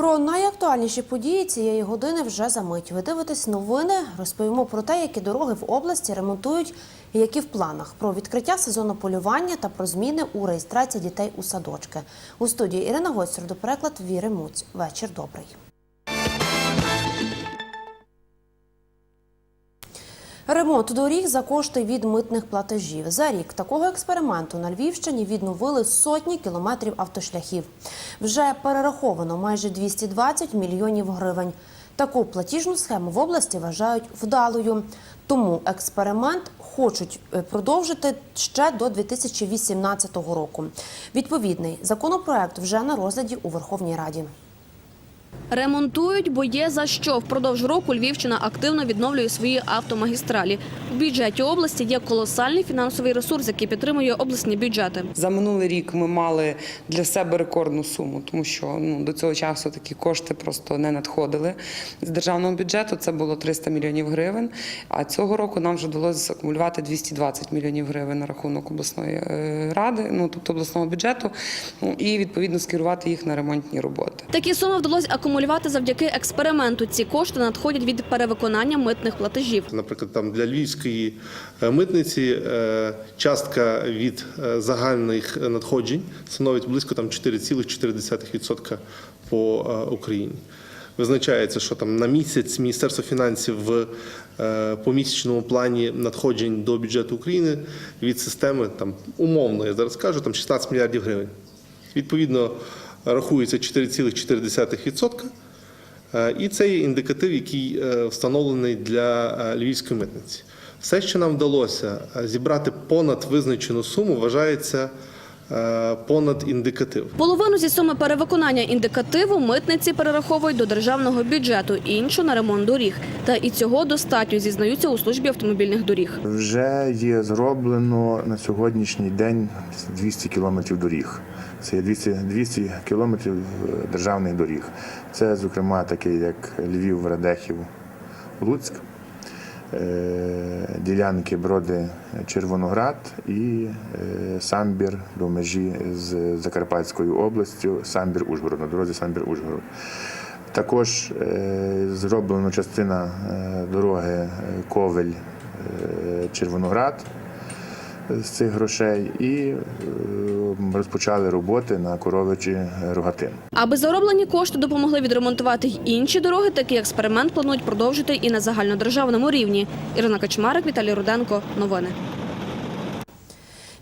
Про найактуальніші події цієї години вже за мить. Ви дивитесь новини. Розповімо про те, які дороги в області ремонтують і які в планах. Про відкриття сезону полювання та про зміни у реєстрації дітей у садочки. У студії Ірина Гойцер до переклад Віри Муць. Вечір добрий. Ремонт доріг за кошти від митних платежів. За рік такого експерименту на Львівщині відновили сотні кілометрів автошляхів. Вже перераховано майже 220 мільйонів гривень. Таку платіжну схему в області вважають вдалою. Тому експеримент хочуть е, продовжити ще до 2018 року. Відповідний законопроект вже на розгляді у Верховній Раді. Ремонтують, бо є за що. Впродовж року Львівщина активно відновлює свої автомагістралі. В бюджеті області є колосальний фінансовий ресурс, який підтримує обласні бюджети. За минулий рік ми мали для себе рекордну суму, тому що ну, до цього часу такі кошти просто не надходили з державного бюджету. Це було 300 мільйонів гривень. А цього року нам вже вдалося акумулювати 220 мільйонів гривень на рахунок обласної е, ради, ну тобто обласного бюджету, ну, і відповідно скерувати їх на ремонтні роботи. Такі суми вдалося акумулювати завдяки експерименту. Ці кошти надходять від перевиконання митних платежів. Наприклад, там для львівської е, митниці е, частка від е, загальних надходжень становить близько там 4,4% по Україні. Визначається, що там на місяць Міністерство фінансів в помісячному плані надходжень до бюджету України від системи там умовно, я зараз кажу, там 16 мільярдів гривень. Відповідно, рахується 4,4%. Е, І це є індикатив, який е, встановлений для е, львівської митниці. Все, що нам вдалося зібрати понад визначену суму, вважається понад індикатив. Половину зі суми перевиконання індикативу митниці перераховують до державного бюджету, іншу на ремонт доріг. Та і цього достатньо зізнаються у службі автомобільних доріг. Вже є зроблено на сьогоднішній день 200 кілометрів доріг. Це є 200, 200 кілометрів е, державних доріг. Це, зокрема, такі як Львів, Радехів, Луцьк, е, ділянки Броди Червоноград і е, Самбір до межі з Закарпатською областю, Самбір Ужгород, на дорозі Самбір Ужгород. Також е, зроблена частина е, дороги е, Ковель е, Червоноград з цих грошей і е, розпочали роботи на коровичі Рогатин. Аби зароблені кошти допомогли відремонтувати й інші дороги, такий експеримент планують продовжити і на загальнодержавному рівні. Ірина Качмарик, Віталій Руденко. Новини.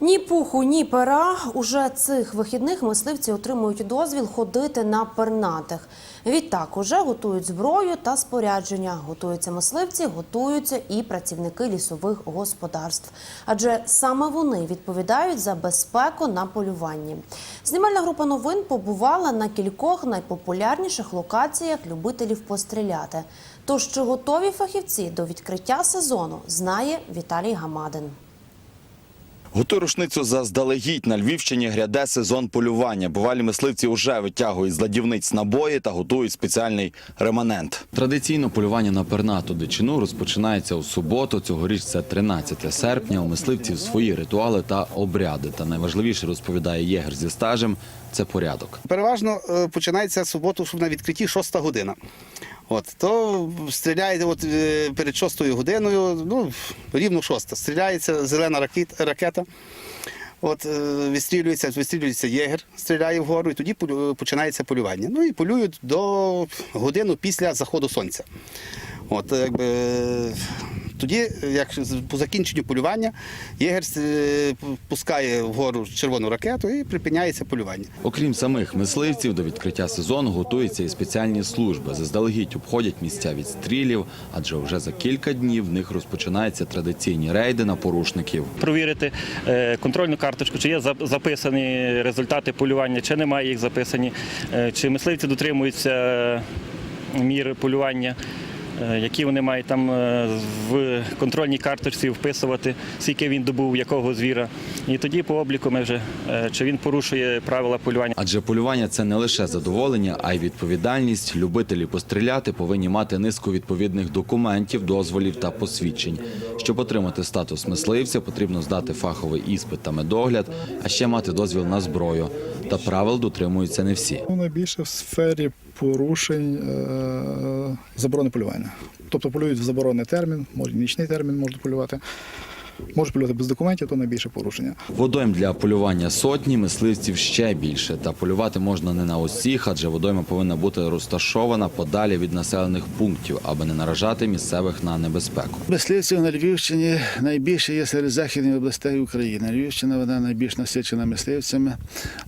Ні пуху, ні пера. Уже цих вихідних мисливці отримують дозвіл ходити на пернатих. Відтак уже готують зброю та спорядження. Готуються мисливці, готуються і працівники лісових господарств. Адже саме вони відповідають за безпеку на полюванні. Знімальна група новин побувала на кількох найпопулярніших локаціях любителів постріляти. Тож чи готові фахівці до відкриття сезону, знає Віталій Гамадин. Готуй рушницю заздалегідь на Львівщині гряде сезон полювання. Бувалі мисливці вже витягують з ладівниць набої та готують спеціальний реманент. Традиційно полювання на пернату дичину розпочинається у суботу. Цьогоріч це 13 серпня. У мисливців свої ритуали та обряди. Та найважливіше розповідає єгер зі стажем це порядок. Переважно е, починається суботу, щоб на відкритті 6 година. От, то стріляєте от, е, перед шостою годиною, ну, рівно шоста, Стріляється зелена ракет- ракета. От, вистрілюється відстрілюється, єгер, стріляє вгору, і тоді починається полювання. Ну і полюють до годину після заходу сонця. От, якби, е, тоді, як з- по закінченню полювання, єгер е, пускає вгору червону ракету і припиняється полювання. Окрім самих мисливців, до відкриття сезону готуються і спеціальні служби. Заздалегідь обходять місця відстрілів, адже вже за кілька днів в них розпочинаються традиційні рейди на порушників. провірити е, контрольну карточку, чи є за- записані результати полювання, чи немає їх записані, е, чи мисливці дотримуються е, мір полювання. Е, Які вони мають там е, в контрольній карточці вписувати, скільки він добув, якого звіра. І тоді по обліку ми вже е, чи він порушує правила полювання. Адже полювання це не лише задоволення, а й відповідальність. Любителі постріляти повинні мати низку відповідних документів, дозволів та посвідчень. Щоб отримати статус мисливця, потрібно здати фаховий іспит та медогляд, а ще мати дозвіл на зброю. Та правил дотримуються не всі. Ну, найбільше в сфері порушень е, заборони полювання. Тобто полюють в заборонений термін, може нічний термін можуть полювати. Можуть полювати без документів, то найбільше порушення. Водойм для полювання сотні, мисливців ще більше. Та полювати можна не на усіх, адже водойма повинна бути розташована подалі від населених пунктів, аби не наражати місцевих на небезпеку. Мисливців на Львівщині найбільше є серед західних областей України. Львівщина вона найбільш насичена мисливцями.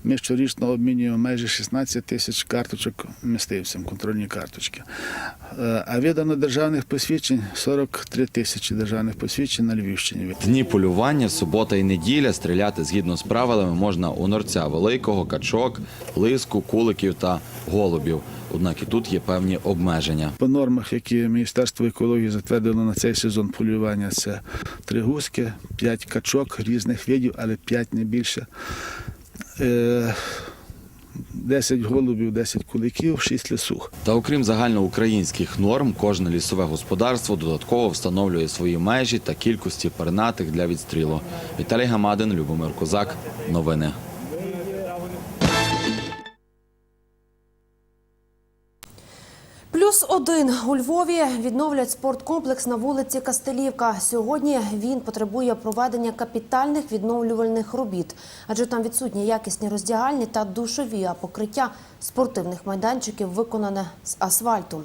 Ми щорічно обмінюємо майже 16 тисяч карточок мисливцям, контрольні карточки. Е, А видано державних посвідчень 43 тисячі державних посвідчень на Львівщині. Дні полювання, субота і неділя стріляти згідно з правилами можна у норця великого, качок, лиску, куликів та голубів. Однак і тут є певні обмеження. По нормах, які Міністерство екології затвердило на цей сезон полювання, це три гуски, п'ять качок різних видів, але п'ять не більше. Е, 10 голубів, 10 куликів, 6 лисух. Та окрім загальноукраїнських норм, кожне лісове господарство додатково встановлює свої межі та кількості пернатих для відстрілу. Віталій Гамадин, Любомир Козак. Новини. Плюс у Львові відновлять спорткомплекс на вулиці Кастелівка. Сьогодні він потребує проведення капітальних відновлювальних робіт, адже там відсутні якісні роздягальні та душові, а покриття спортивних майданчиків виконане з асфальту.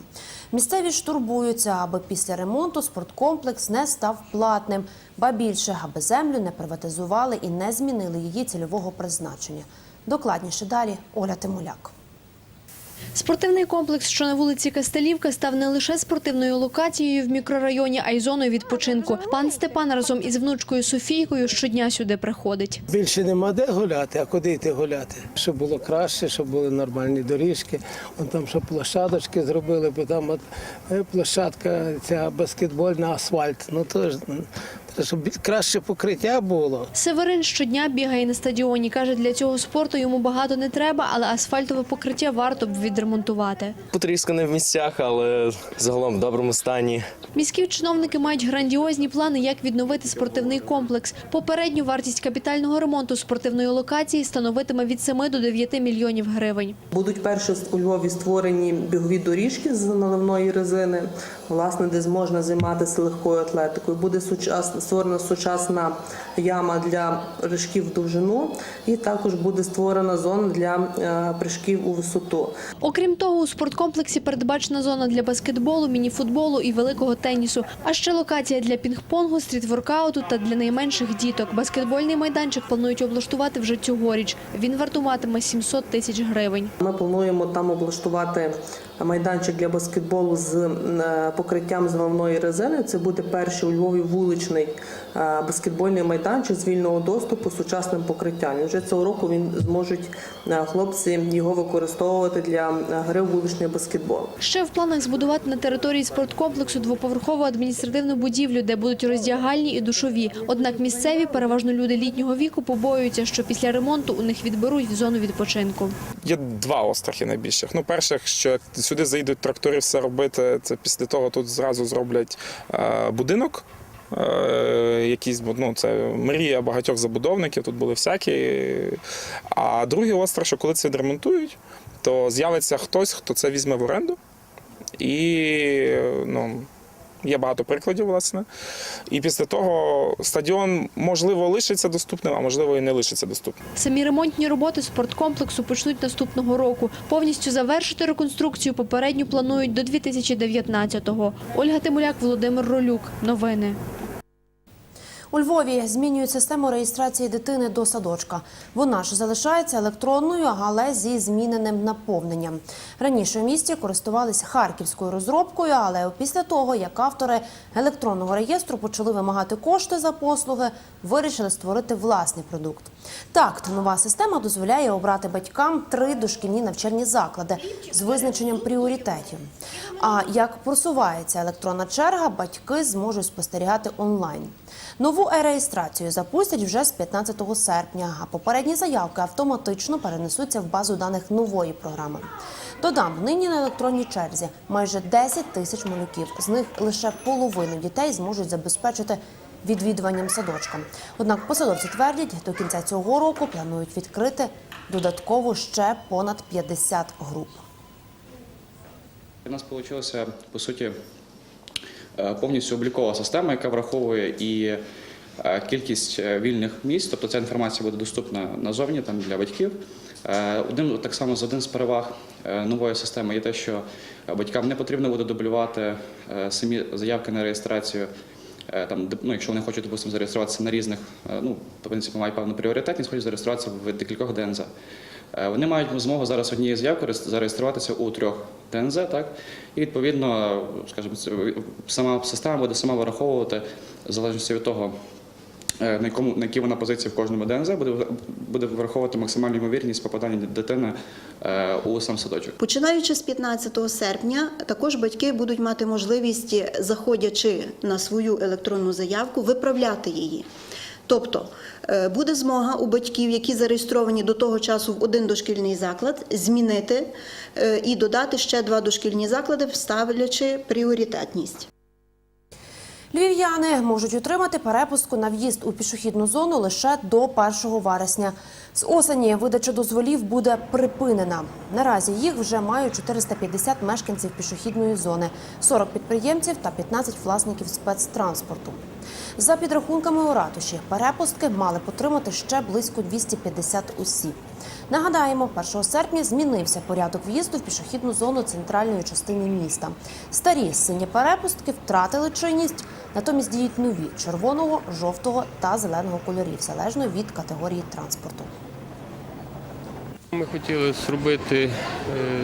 Місцеві ж турбуються, аби після ремонту спорткомплекс не став платним, ба більше, аби землю не приватизували і не змінили її цільового призначення. Докладніше далі Оля Тимуляк. Спортивний комплекс, що на вулиці Кастелівка, став не лише спортивною локацією в мікрорайоні, а й зоною відпочинку. Пан Степан разом із внучкою Софійкою щодня сюди приходить. Більше нема де гуляти, а куди йти гуляти? Щоб було краще, щоб були нормальні доріжки. Вон там, щоб площадочки зробили, бо там от е, площадка ця баскетбольна, асфальт. Ну то ж щоб краще покриття було. Северин щодня бігає на стадіоні. Каже, для цього спорту йому багато не треба, але асфальтове покриття варто б відремонтувати. Потріскане в місцях, але загалом в доброму стані. Міські чиновники мають грандіозні плани, як відновити спортивний комплекс. Попередню вартість капітального ремонту спортивної локації становитиме від 7 до 9 мільйонів гривень. Будуть перші у Львові створені бігові доріжки з наливної резини, власне, де зможна займатися легкою атлетикою. Буде сучасна створена сучасна яма для прыжків в довжину, і також буде створена зона для е, прыжків у висоту. Окрім того, у спорткомплексі передбачена зона для баскетболу, мініфутболу і великого тенісу. А ще локація для пінг-понгу, стрітворкауту та для найменших діток. Баскетбольний майданчик планують облаштувати вже цьогоріч. Він вартуватиме 700 тисяч гривень. Ми плануємо там облаштувати майданчик для баскетболу з е, покриттям з наливної резини. Це буде перший у Львові вуличний е, баскетбольний майданчик з вільного доступу з сучасним покриттям. І вже цього року він зможуть е, хлопці його використовувати для гри в вуличний баскетбол. Ще в планах збудувати на території спорткомплексу двоповерхову адміністративну будівлю, де будуть роздягальні і душові. Однак місцеві, переважно люди літнього віку, побоюються, що після ремонту у них відберуть зону відпочинку. Є два острахи найбільших. Ну, перше, що сюди зайдуть трактори все робити, це після того тут зразу зроблять е, будинок. Е, якісь, ну, це мрія багатьох забудовників, тут були всякі. А другий острах, що коли це відремонтують, то з'явиться хтось, хто це візьме в оренду. І ну, є багато прикладів, власне. І після того стадіон, можливо, лишиться доступним, а можливо і не лишиться доступним. Самі ремонтні роботи спорткомплексу почнуть наступного року. Повністю завершити реконструкцію попередню планують до 2019-го. Ольга Тимуляк, Володимир Ролюк. Новини. У Львові змінюють систему реєстрації дитини до садочка. Вона ж залишається електронною, але зі зміненим наповненням. Раніше у місті користувалися харківською розробкою, але після того, як автори електронного реєстру почали вимагати кошти за послуги, вирішили створити власний продукт. Так, нова система дозволяє обрати батькам три дошкільні навчальні заклади з визначенням пріоритетів. А як просувається електронна черга, батьки зможуть спостерігати онлайн. Нову е-реєстрацію запустять вже з 15 серпня, а попередні заявки автоматично перенесуться в базу даних нової програми. Додам, нині на електронній черзі майже 10 тисяч малюків. З них лише половину дітей зможуть забезпечити відвідуванням садочка. Однак посадовці твердять, до кінця цього року планують відкрити додатково ще понад 50 груп. У нас вийшла, по суті, е, повністю облікова система, яка враховує і кількість е, вільних місць, тобто ця інформація буде доступна назовні там, для батьків. Е, Один, так само з один з переваг е, нової системи є те, що батькам не потрібно буде дублювати е, самі заявки на реєстрацію. Е, Там, ну, якщо вони хочуть, допустимо, зареєструватися на різних, е, ну, в принципі, мають певну пріоритетність, хочуть зареєструватися в декількох ДНЗ. Е, Вони мають змогу зараз однією заявкою реєс- зареєструватися у трьох ДНЗ, так? І відповідно, скажімо, сама система буде сама вираховувати в залежності від того, е, на якому на якій вона позиції в кожному ДНЗ, буде буде враховувати максимальну ймовірність попадання дитини е, у сам садочок. Починаючи з 15 серпня, також батьки будуть мати можливість, заходячи на свою електронну заявку, виправляти її. Тобто е, буде змога у батьків, які зареєстровані до того часу в один дошкільний заклад, змінити е, і додати ще два дошкільні заклади, вставлячи пріоритетність. Львів'яни можуть отримати перепустку на в'їзд у пішохідну зону лише до 1 вересня. З осені видача дозволів буде припинена. Наразі їх вже мають 450 мешканців пішохідної зони, 40 підприємців та 15 власників спецтранспорту. За підрахунками у ратуші, перепустки мали б отримати ще близько 250 осіб. Нагадаємо, 1 серпня змінився порядок в'їзду в пішохідну зону центральної частини міста. Старі сині перепустки втратили чинність, натомість діють нові червоного, жовтого та зеленого кольорів, залежно від категорії транспорту. Ми хотіли зробити е,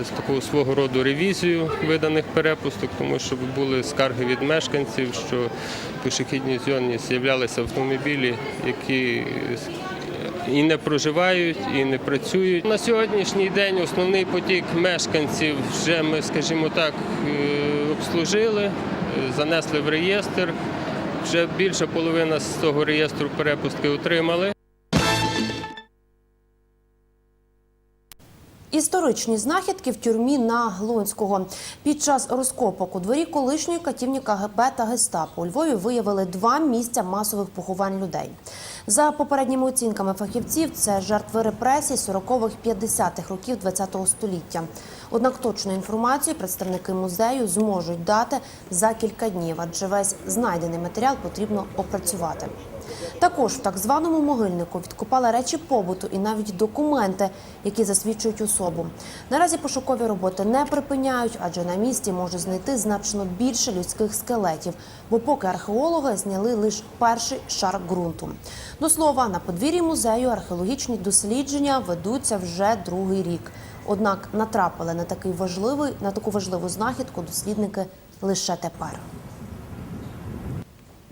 з такого свого роду ревізію виданих перепусток, тому що були скарги від мешканців, що в пішохідній з'являлися автомобілі, які і не проживають, і не працюють. На сьогоднішній день основний потік мешканців вже ми, скажімо так, е, обслужили, е, занесли в реєстр. Вже більша половина з цього реєстру перепустки отримали. Історичні знахідки в тюрмі на Глонського. Під час розкопок у дворі колишньої катівні КГБ та Гестапо у Львові виявили два місця масових поховань людей. За попередніми оцінками фахівців, це жертви репресій 40-х, 50-х років ХХ століття. Однак точну інформацію представники музею зможуть дати за кілька днів, адже весь знайдений матеріал потрібно опрацювати. Також в так званому могильнику відкопали речі побуту і навіть документи, які засвідчують особу. Наразі пошукові роботи не припиняють, адже на місці можуть знайти значно більше людських скелетів, бо поки археологи зняли лише перший шар ґрунту. До слова, на подвір'ї музею археологічні дослідження ведуться вже другий рік. Однак натрапили на такий важливий на таку важливу знахідку дослідники лише тепер.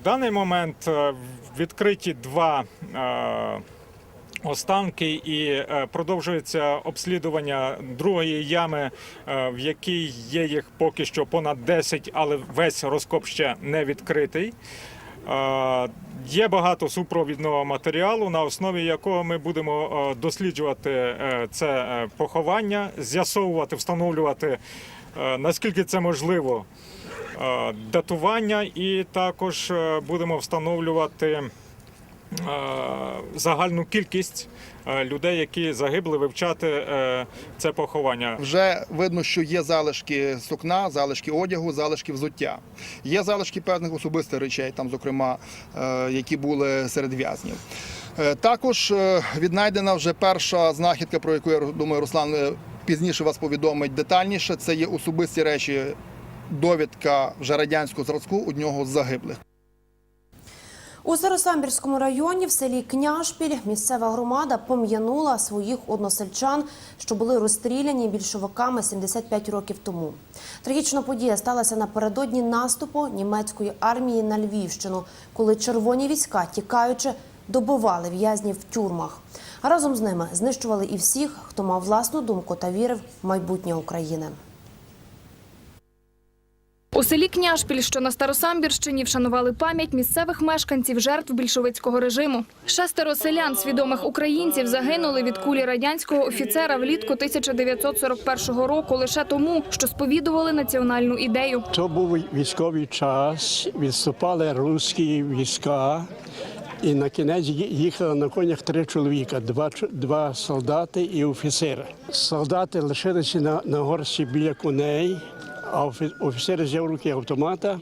Даний момент е, відкриті два е, останки і е, продовжується обслідування другої ями, е, в якій є їх поки що понад 10, але весь розкоп ще не відкритий. Є багато супровідного матеріалу, на основі якого ми будемо е, досліджувати е, це е, поховання, з'ясовувати, встановлювати наскільки це можливо датування, і також будемо встановлювати загальну кількість людей, які загибли, вивчати е, це поховання. Вже видно, що є залишки сукна, залишки одягу, залишки взуття. Є залишки певних особистих речей, там, зокрема, е, які були серед в'язнів. Е, Також е, віднайдена вже перша знахідка, про яку я думаю, Руслан е, пізніше вас повідомить детальніше. Це є особисті речі, довідка вже радянського зразку у нього з загиблих. У Старосамбірському районі в селі Княшпіль місцева громада пом'янула своїх односельчан, що були розстріляні більшовиками 75 років тому. Трагічна подія сталася напередодні наступу німецької армії на Львівщину, коли червоні війська, тікаючи, добивали в'язнів в тюрмах. А разом з ними знищували і всіх, хто мав власну думку та вірив в майбутнє України. У селі Княшпіль, що на Старосамбірщині, вшанували пам'ять місцевих мешканців жертв більшовицького режиму. Шестеро селян, свідомих українців, загинули від кулі радянського офіцера влітку 1941 року лише тому, що сповідували національну ідею. То був військовий час, відступали русські війська, і на кінець їхали на конях три чоловіка: два, два солдати і офіцер. Солдати лишилися на, на горці біля коней, а офі- офіцер взяв руки автомата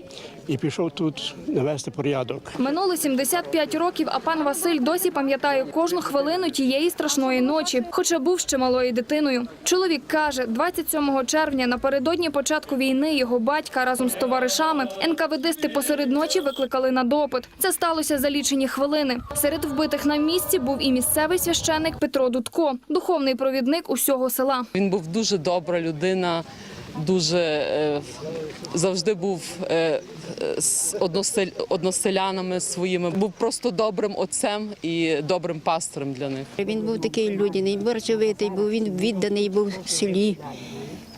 і пішов тут навести порядок. Минуло 75 років, а пан Василь досі пам'ятає кожну хвилину тієї страшної ночі, хоча був ще малою дитиною. Чоловік каже, 27 червня напередодні початку війни його батька разом з товаришами НКВДисти посеред ночі викликали на допит. Це сталося за лічені хвилини. Серед вбитих на місці був і місцевий священик Петро Дудко, духовний провідник усього села. Він був дуже добра людина, дуже е, завжди був е, з односелянами своїми. Був просто добрим отцем і добрим пастором для них. Він був такий людяний, борчовитий був, він відданий був в селі,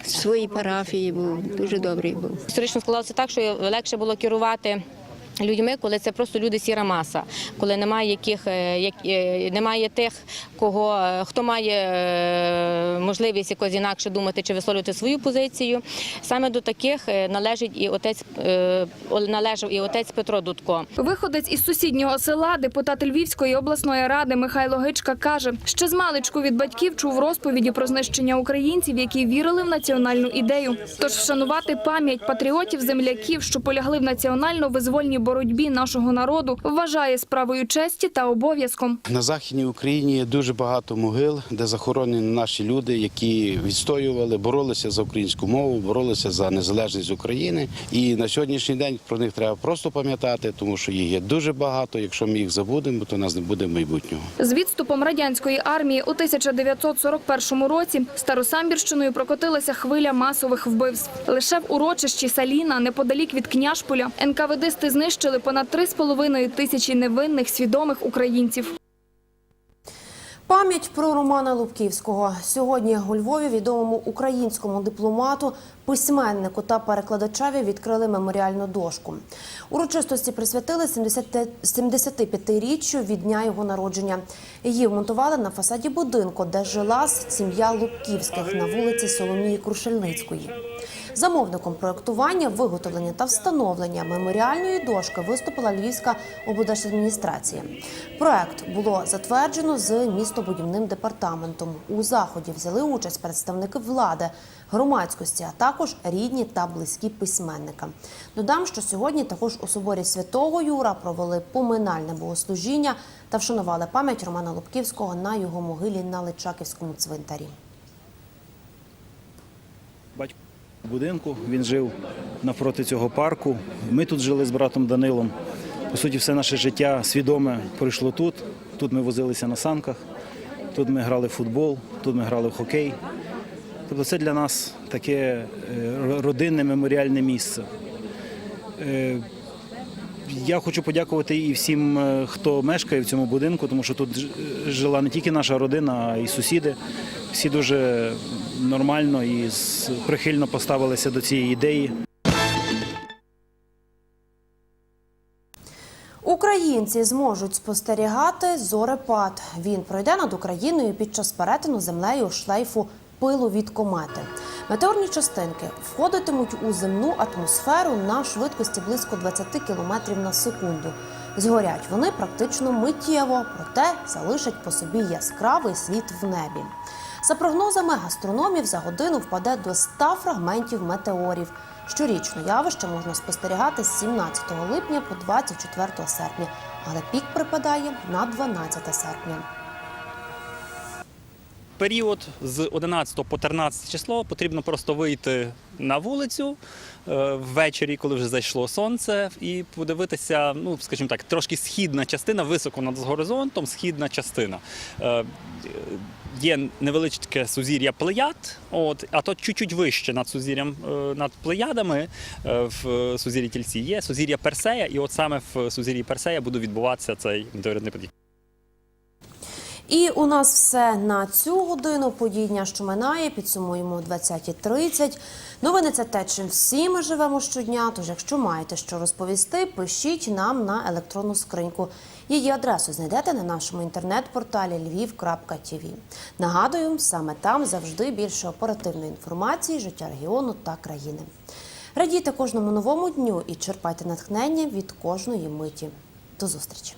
своїй парафії був, дуже добрий був. Історично склалося так, що легше було керувати. Людьми, коли це просто люди сіра маса, коли немає яких е, як, е, немає тих, кого е, хто має можливість якось інакше думати чи висловлювати свою позицію. Саме до таких належить і отець належав і отець Петро Дудко. Виходець із сусіднього села, депутат Львівської обласної ради Михайло Гичка каже, ще з маличку від батьків чув розповіді про знищення українців, які вірили в національну ідею. Тож вшанувати пам'ять патріотів земляків, що полягли в національно-визвольній боротьбі нашого народу, вважає справою честі та обов'язком. На західній Україні є дуже багато могил, де захоронені наші люди, які відстоювали, боролися за українську мову, боролися за незалежність України. І на сьогоднішній день про них треба просто пам'ятати, тому що їх є дуже багато. Якщо ми їх забудемо, то у нас не буде майбутнього. З відступом радянської армії у 1941 році Старосамбірщиною прокотилася хвиля масових вбивств. Лише в урочищі Саліна, неподалік від Княжполя, НКВДисти знищили понад 3,5 тисячі невинних свідомих українців. Пам'ять про Романа Лубківського сьогодні у Львові відомому українському дипломату, письменнику та перекладачеві відкрили меморіальну дошку. Урочистості присвятили 75-річчю від дня його народження. Її вмонтували на фасаді будинку, де жила сім'я Лубківських на вулиці Соломії Крушельницької. Замовником проєктування, виготовлення та встановлення меморіальної дошки виступила Львівська облдержадміністрація. Проект було затверджено з містобудівним департаментом. У заході взяли участь представники влади, громадськості, а також рідні та близькі письменника. Додам, що сьогодні також у соборі святого Юра провели поминальне богослужіння та вшанували пам'ять Романа Лубківського на його могилі на Личаківському цвинтарі. Будинку. Він жив навпроти цього парку. Ми тут жили з братом Данилом. По суті, все наше життя свідоме пройшло тут. Тут ми возилися на санках, тут ми грали в футбол, тут ми грали в хокей. Тобто це для нас таке е, родинне меморіальне місце. Я хочу подякувати і всім, е, хто мешкає в цьому будинку, тому що тут жила не тільки наша родина, а й сусіди. Всі дуже нормально і прихильно поставилися до цієї ідеї. Українці зможуть спостерігати зорепад. Він пройде над Україною під час перетину землею шлейфу пилу від комети. Метеорні частинки входитимуть у земну атмосферу на швидкості близько 20 км на секунду. Згорять вони практично миттєво, проте залишать по собі яскравий світ в небі. За прогнозами гастрономів, за годину впаде до 100 фрагментів метеорів. Щорічно явище можна спостерігати з 17 липня по 24 серпня, але пік припадає на 12 серпня. Період з 11 по 13 число потрібно просто вийти на вулицю е, ввечері, коли вже зайшло сонце, і подивитися, ну скажімо так, трошки східна частина, високо над горизонтом, східна частина. Е, Є невеличке сузір'я Плеяд, от, а то чуть-чуть вище над сузір'ям е, над Плеядами в сузір'ї Тільці є сузір'я Персея, і от саме в сузір'ї Персея буде відбуватися цей метеоритний подій. І у нас все на цю годину. Подій що минає, підсумуємо о 20.30. Новини це те, чим всі ми живемо щодня. Тож, якщо маєте що розповісти, пишіть нам на електронну скриньку. Її адресу знайдете на нашому інтернет-порталі lviv.tv. Нагадую, саме там завжди більше оперативної інформації, життя регіону та країни. Радійте кожному новому дню і черпайте натхнення від кожної миті. До зустрічі!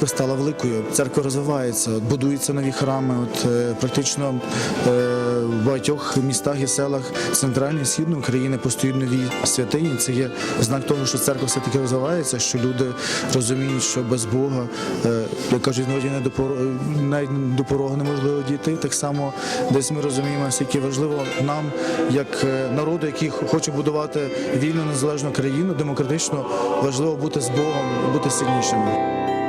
Церква стала великою, церква розвивається, будуються нові храми. От е, практично е, в багатьох містах і селах центральної і східної України постають нові святині. Це є знак того, що церква все таки розвивається, що люди розуміють, що без Бога, е, як кажуть, не до навіть до порогу неможливо дійти. Так само десь ми розуміємо, наскільки важливо нам, як народу, який хоче будувати вільну незалежну країну, демократично, важливо бути з Богом, бути сильнішими.